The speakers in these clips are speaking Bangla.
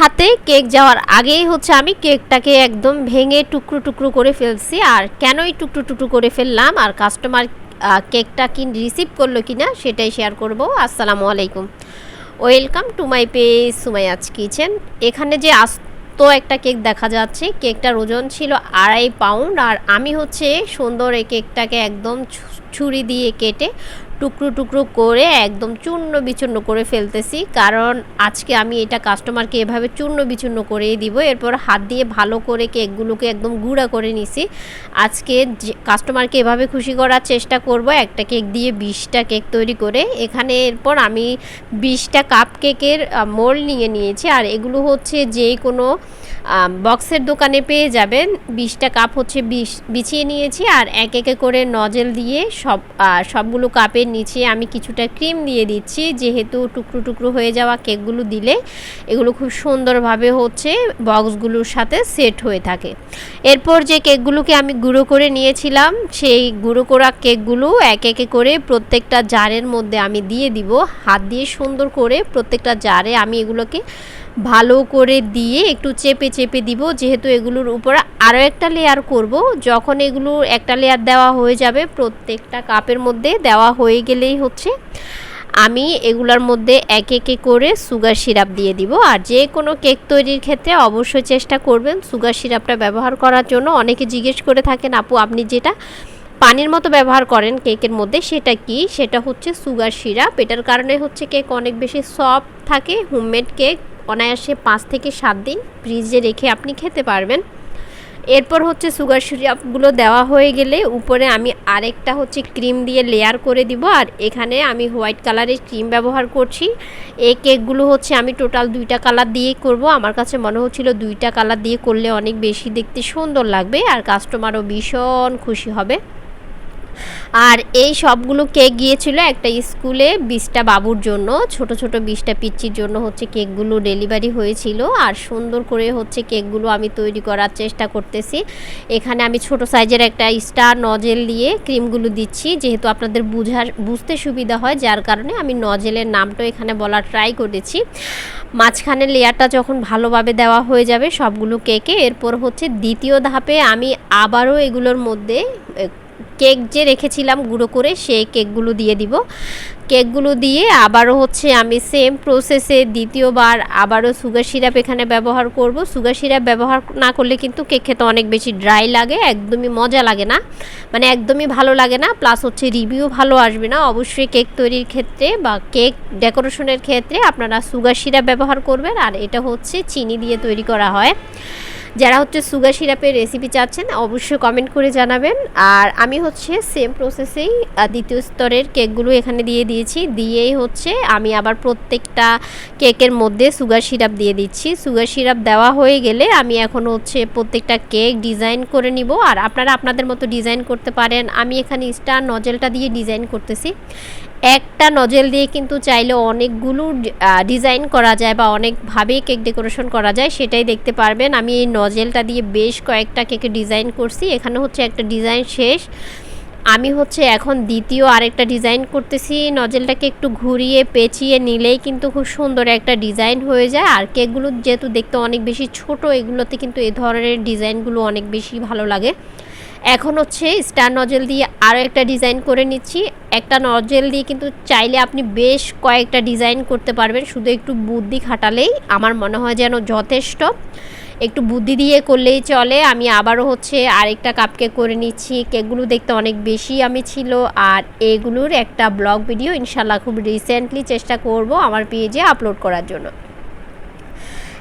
হাতে কেক যাওয়ার আগেই হচ্ছে আমি কেকটাকে একদম ভেঙে টুকরো টুকরো করে ফেলছি। আর কেনই টুকরো টুকরো করে ফেললাম? আর কাস্টমার কেকটা কি রিসিভ করল কি না সেটাই শেয়ার করব। আসসালামু আলাইকুম। Welcome to my page Sumaiya's kitchen এখানে যে আস্ত একটা কেক দেখা যাচ্ছে, কেকটার ওজন ছিল আড়াই পাউন্ড। আর আমি হচ্ছে সুন্দর এই কেকটাকে একদম ছুরি দিয়ে কেটে টুকরো টুকরো করে একদম চূর্ণ বিচূর্ণ করে ফেলতেছি। কারণ আজকে আমি এটা কাস্টমারকে এভাবে চূর্ণ বিচূর্ণ করেই দিব। এরপর হাত দিয়ে ভালো করে কেকগুলোকে একদম গুঁড়া করে নিছি। আজকে কাস্টমারকে এভাবে খুশি করার চেষ্টা করব, একটা কেক দিয়ে বিশটা কেক তৈরি করে। এখানে এরপর আমি বিশটা কাপ কেকের মোল নিয়ে নিয়েছি। আর এগুলো হচ্ছে যে কোনো বক্সের দোকানে পেয়ে যাবেন। বিশটা কাপ হচ্ছে বিছিয়ে নিয়েছি। আর এক একে করে নজেল দিয়ে সব সবগুলো সবগুলো কাপের নিচে আমি কিছুটা ক্রিম দিয়ে দিচ্ছি। যেহেতু টুকরো টুকরো হয়ে যাওয়া কেকগুলো দিলে এগুলো খুব সুন্দরভাবে হচ্ছে বক্সগুলোর সাথে সেট হয়ে থাকে। এরপর যে কেকগুলোকে আমি গুঁড়ো করে নিয়েছিলাম, সেই গুঁড়ো করা কেকগুলো এক একে করে প্রত্যেকটা জারের মধ্যে আমি দিয়ে দিব। হাত দিয়ে সুন্দর করে প্রত্যেকটা জারে আমি এগুলোকে ভালো করে দিয়ে একটু চেপে চেপে দিব, যেহেতু এগুলোর উপরে আরও একটা লেয়ার করব। যখন এগুলো একটা লেয়ার দেওয়া হয়ে যাবে, প্রত্যেকটা কাপের মধ্যে দেওয়া হয়ে গেলেই হচ্ছে, আমি এগুলোর মধ্যে এক একে করে সুগার সিরাপ দিয়ে দিব। আর যে কোনো কেক তৈরির ক্ষেত্রে অবশ্যই চেষ্টা করবেন সুগার সিরাপটা ব্যবহার করার জন্য। অনেকে জিজ্ঞেস করে থাকেন, আপু, আপনি যেটা পানির মতো ব্যবহার করেন কেকের মধ্যে, সেটা কি? সেটা হচ্ছে সুগার সিরাপ এটার কারণে হচ্ছে কেক অনেক বেশি সফট থাকে হোমমেড কেক অনায়াসে পাঁচ থেকে সাত দিন ফ্রিজে রেখে আপনি খেতে পারবেন। এরপর হচ্ছে সুগার সিরাপগুলো দেওয়া হয়ে গেলে উপরে আমি আরেকটা হচ্ছে ক্রিম দিয়ে লেয়ার করে দিব আর এখানে আমি হোয়াইট কালারের ক্রিম ব্যবহার করছি। এই কেকগুলো হচ্ছে আমি টোটাল দুইটা কালার দিয়ে করব। আমার কাছে মনে হচ্ছিল দুইটা কালার দিয়ে করলে অনেক বেশি দেখতে সুন্দর লাগবে আর কাস্টমারও ভীষণ খুশি হবে। আর এই সবগুলো কেক গিয়েছিল একটা স্কুলে বিশটা বাবুর জন্য, ছোট ছোট বিশটা পিচ্চির জন্য হচ্ছে কেকগুলো ডেলিভারি হয়েছিল আর সুন্দর করে হচ্ছে কেকগুলো আমি তৈরি করার চেষ্টা করতেছি। এখানে আমি ছোট সাইজের একটা স্টার নজেল দিয়ে ক্রিমগুলো দিচ্ছি, যেহেতু আপনাদের বুঝার, বুঝতে সুবিধা হয়, যার কারণে আমি নজেলের নামটা এখানে বলার ট্রাই করেছি। মাঝখানে লেয়ারটা যখন ভালোভাবে দেওয়া হয়ে যাবে সবগুলো কেকে, এরপর হচ্ছে দ্বিতীয় ধাপে আমি আবারও এগুলোর মধ্যে কেক যে রেখেছিলাম গুঁড়ো করে সেই কেকগুলো দিয়ে দিব। কেকগুলো দিয়ে আবারও হচ্ছে আমি সেম প্রসেসে দ্বিতীয়বার আবারও সুগার সিরাপ এখানে ব্যবহার করব। সুগার সিরাপ ব্যবহার না করলে কিন্তু কেক খেতে অনেক বেশি ড্রাই লাগে, একদমই মজা লাগে না। মানে একদমই ভালো লাগে না প্লাস হচ্ছে রিভিউ ভালো আসবে না। অবশ্যই কেক তৈরির ক্ষেত্রে বা কেক ডেকোরেশনের ক্ষেত্রে আপনারা সুগার সিরাপ ব্যবহার করবেন। আর এটা হচ্ছে চিনি দিয়ে তৈরি করা হয়। যারা হচ্ছে সুগার সিরাপের রেসিপি চাচ্ছেন, অবশ্যই কমেন্ট করে জানাবেন। আর আমি হচ্ছে সেম প্রসেসেই দ্বিতীয় স্তরের কেকগুলো এখানে দিয়ে দিয়েছি। দিয়েই হচ্ছে আমি আবার প্রত্যেকটা কেকের মধ্যে সুগার সিরাপ দিয়ে দিচ্ছি। সুগার সিরাপ দেওয়া হয়ে গেলে আমি এখন হচ্ছে প্রত্যেকটা কেক ডিজাইন করে নিব। আর আপনারা আপনাদের মতো ডিজাইন করতে পারেন। আমি এখানে স্টার নজেলটা দিয়ে ডিজাইন করতেছি। একটা নজেল দিয়ে কিন্তু চাইলে অনেকগুলো ডিজাইন করা যায় বা অনেকভাবেই কেক ডেকোরেশন করা যায়, সেটাই দেখতে পারবেন। আমি এই নজেলটা দিয়ে বেশ কয়েকটা কেকে ডিজাইন করছি। এখানে হচ্ছে একটা ডিজাইন শেষ। আমি হচ্ছে এখন দ্বিতীয় আরেকটা ডিজাইন করতেছি। নজেলটাকে একটু ঘুরিয়ে, পেঁচিয়ে নিলেই কিন্তু খুব সুন্দর একটা ডিজাইন হয়ে যায়। আর কেকগুলো যেহেতু দেখতে অনেক বেশি ছোট, এগুলোতে কিন্তু এ ধরনের ডিজাইনগুলো অনেক বেশি ভালো লাগে। এখন হচ্ছে স্টার নজেল দিয়ে আরও একটা ডিজাইন করে নিচ্ছি। একটা নজেল দিয়ে কিন্তু চাইলে আপনি বেশ কয়েকটা ডিজাইন করতে পারবেন। শুধু একটু বুদ্ধি খাটালেই আমার মনে হয় যেন যথেষ্ট। একটু বুদ্ধি দিয়ে করলেই চলে। আমি আবারও হচ্ছে আরেকটা কাপকে করে নিচ্ছি। কেকগুলো দেখতে অনেক বেশি আমি ছিল। আর এগুলোর একটা ব্লগ ভিডিও ইনশাল্লাহ খুব রিসেন্টলি চেষ্টা করব আমার পেজে আপলোড করার জন্য।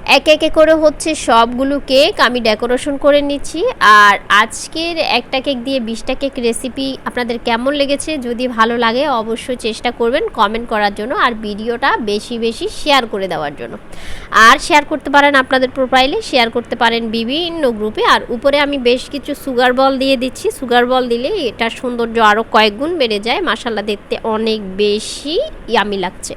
এক একে করে হচ্ছে সবগুলো কেক আমি ডেকোরেশন করে নিচ্ছি। আর আজকের একটা কেক দিয়ে বিশটা কেক রেসিপি আপনাদের কেমন লেগেছে? যদি ভালো লাগে অবশ্যই চেষ্টা করবেন কমেন্ট করার জন্য আর ভিডিওটা বেশি বেশি শেয়ার করে দেওয়ার জন্য। আর শেয়ার করতে পারেন আপনাদের প্রোফাইলে শেয়ার করতে পারেন বিভিন্ন গ্রুপে আর উপরে আমি বেশ কিছু সুগার বল দিয়ে দিচ্ছি। সুগার বল দিলে এটার সৌন্দর্য আরও কয়েক গুণ বেড়ে যায়। মাসাল্লা দেখতে অনেক বেশি ইয়ামি লাগছে।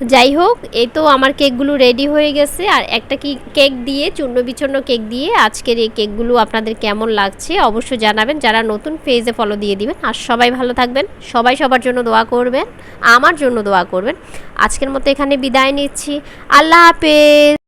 যাই হোক, এই তো আমার কেকগুলো রেডি হয়ে গেছে। আর একটা কি কেক দিয়ে, চূর্ণ বিচূর্ণ কেক দিয়ে আজকের এই কেকগুলো আপনাদের কেমন লাগছে অবশ্যই জানাবেন। যারা নতুন ফেজে ফলো দিয়ে দিবেন, আর সবাই ভালো থাকবেন। সবাই সবার জন্য দোয়া করবেন, আমার জন্য দোয়া করবেন। আজকের মতো এখানে বিদায় নিচ্ছি। আল্লাহ হাফেজ।